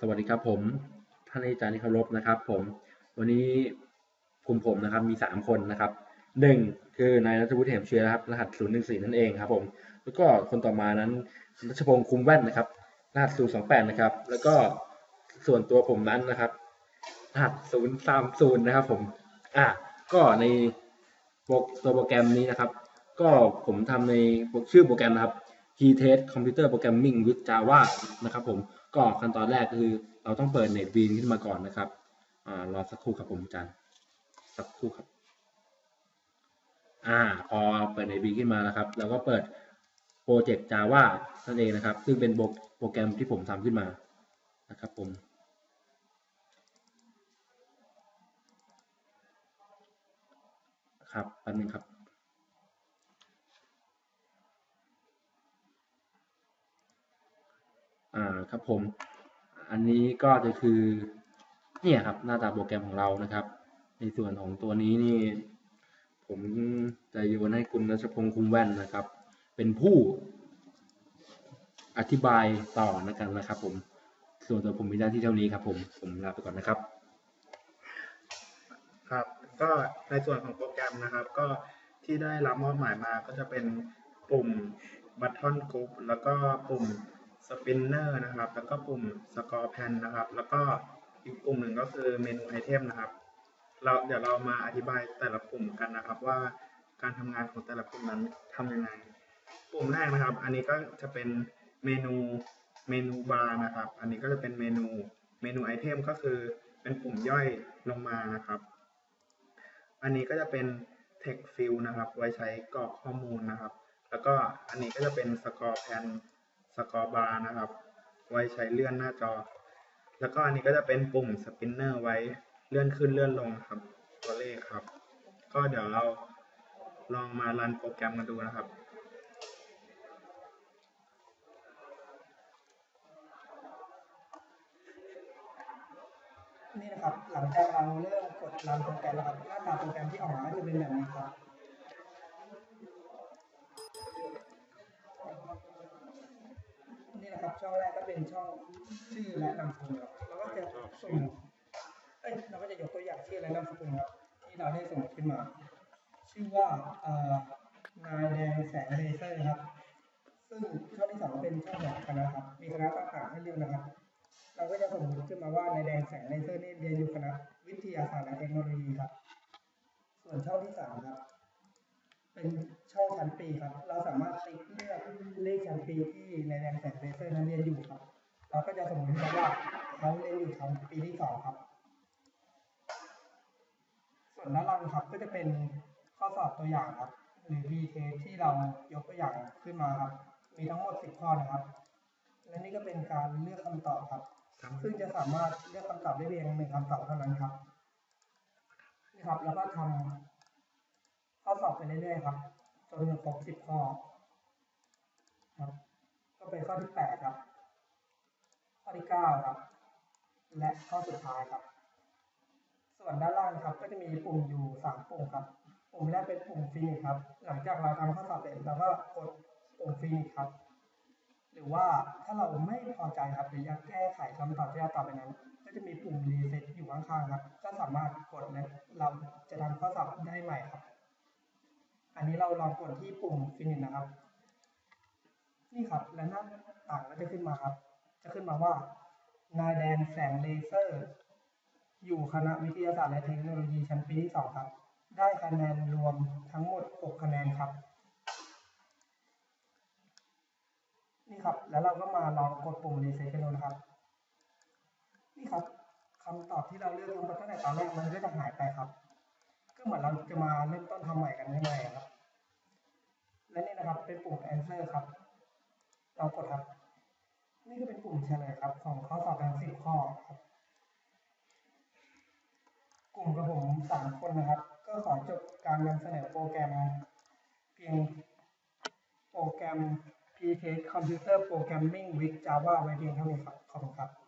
สวัสดีครับผมท่านอาจารย์ที่เคารพนะครับผมวันนี้กลุ่มผมนะครับมีสามคนนะครับหนึ่งคือนายรัฐวุฒิเหมเชื้อครับรหัสศูนย์หนึ่งสี่นั่นเองครับผมแล้วก็คนต่อมานั้นรัชพงศ์คุมแว่นนะครับ รหัสศูนย์สองแปดนะครับ แล้วก็ส่วนตัวผมนั้นนะครับ รหัสศูนย์สามศูนย์นะครับผมอะก็ในโปรตัวโปรแกรมนี้นะครับ ก็ผมทำในชื่อโปรแกรมนะครับ Key Test Computer Programming with Java นะครับผม ก็ขั้นตอนแรกคือเราต้องเปิด NetBeans ขึ้นมาก่อนนะครับอ่ารอสักครู่ครับผมอาจารย์สักครู่ครับอ่าพอเปิด NetBeans ขึ้นมานะครับแล้วก็เปิดโปรเจกต์ Java นั่นเองนะครับ ซึ่งเป็นโปรโปรแกรมที่ผมทำขึ้นมานะครับผมครับแป๊บนึงครับ อ่าครับผม อันนี้ก็จะคือเนี่ยครับหน้าตาโปรแกรมของเรานะครับ ในส่วนของตัวนี้นี่ ผมจะโยนให้คุณรัชพงษ์คุมแว่นนะครับ เป็นผู้อธิบายต่อนะกันนะครับ ผม ส่วนตัวผมมีหน้าที่เท่านี้ครับ ผมผมลาไปก่อนนะครับ ครับก็ในส่วนของโปรแกรมนะครับ ก็ที่ได้รับมอบหมายมาก็จะเป็นปุ่ม Button Group แล้วก็ปุ่ม Spinner นะครับ แล้วก็ปุ่ม Score Pan นะครับ แล้วก็อีกปุ่มหนึ่งก็คือเมนูไอเทมนะครับ เราเดี๋ยวเรามาอธิบายแต่ละปุ่มกันนะครับว่าการทำงานของแต่ละปุ่มนั้นทำยังไง ปุ่มแรกนะครับ อันนี้ก็จะเป็นเมนูเมนูบาร์นะครับ อันนี้ก็จะเป็นเมนูเมนูไอเทมก็คือเป็นปุ่มย่อยลงมานะครับ อันนี้ก็จะเป็น text field นะครับ ไว้ใช้กรอกข้อมูลนะครับ แล้วก็อันนี้ก็จะเป็น score pan score bar นะครับ ไว้ใช้เลื่อนหน้าจอ แล้วก็อันนี้ก็จะเป็นปุ่ม spinner ไว้เลื่อนขึ้นเลื่อนลงครับ ตัวเลขครับ ก็เดี๋ยวเราลองมารันโปรแกรมกันดูนะครับนี่นะครับหลังจากเราเริ่มกดรันโปรแกรมแล้วครับหน้าตาโปรแกรมที่ออกมาจะเป็นแบบนี้ครับ ช่องแรกก็เป็นช่องชื่อและนามสกุลครับเราก็จะสุ่มเอ้ยเราก็จะยกตัวอย่างชื่อและนามสกุลครับที่เราได้สมมติขึ้นมา ชื่อว่าเอ่อนายแดงแสงเลเซอร์ครับ ซึ่งช่องที่สองเป็นช่องของคณะครับ มีคณะต่างๆให้เลือกนะครับ เราก็จะสมมติขึ้นมาว่าในแดงแสงเลเซอร์นี่เรียนอยู่คณะวิทยาศาสตร์และเทคโนโลยีครับ ส่วนช่องที่สามครับ เป็นช่องชั้นปีครับ เราสามารถติ๊กเลือกเลขชั้นปีที่ในแดงแสงเลเซอร์นั้นเรียนอยู่ครับ เราก็จะสมมติขึ้นว่าเขาเรียนอยู่ชั้นปีที่สองครับ ส่วนด้านล่างครับก็จะเป็นข้อสอบตัวอย่างครับ หรือ VTest ที่เรายกตัวอย่างขึ้นมาครับ มีทั้งหมด 10 ข้อนะครับ และนี่ก็เป็นการเลือกคำตอบครับ ซึ่งจะสามารถเลือกคำตอบได้เพียงหนึ่งคำตอบเท่านั้นครับนี่ครับ แล้วก็ทำ ข้อสอบไปเรื่อยๆครับจนครบ10ข้อครับ ก็เป็นข้อที่8ครับ ข้อที่9ครับ และข้อสุดท้ายครับ ส่วนด้านล่างครับ ก็จะมีปุ่มอยู่สามปุ่มครับ ปุ่มแรกเป็นปุ่มฟินิชครับ หลังจากเราทำข้อสอบเสร็จเราก็กดปุ่มฟินิชครับ หรือว่าถ้าเราไม่พอใจครับหรืออยากแก้ไขคำตอบที่เราตอบไปนั้น ก็จะมีปุ่มรีเซ็ตอยู่ข้างๆครับ ก็สามารถกดและเราจะทำข้อสอบได้ใหม่ครับ อันนี้เราลองกดที่ปุ่มฟินิชนะครับ นี่ครับ และหน้าต่างก็จะขึ้นมาครับ จะขึ้นมาว่า นายแดนแสงเลเซอร์ อยู่คณะวิทยาศาสตร์และเทคโนโลยีชั้นปีที่สองครับ ได้คะแนนรวมทั้งหมด 6 คะแนนครับ นี่ครับ แล้วเราก็มาลองกดปุ่มรีเซ็ตกันดูนะครับ นี่ครับคำตอบที่เราเลือกลงไปตั้งแต่ตอนแรกมันก็จะหายไปครับ เหมือนเราจะมาเริ่มต้นทำใหม่กันใหม่ครับ และนี่นะครับเป็นปุ่ม answer ครับ เรากดครับ นี่ก็เป็นปุ่มเฉลยครับ ของข้อสอบทั้งสิบข้อครับ กลุ่มกับผมสามคนนะครับ ก็ขอจบการนำเสนอโปรแกรม เพียงโปรแกรม p t Computer Programming with Java ไว้เพียงเท่านี้ครับ ขอบคุณครับ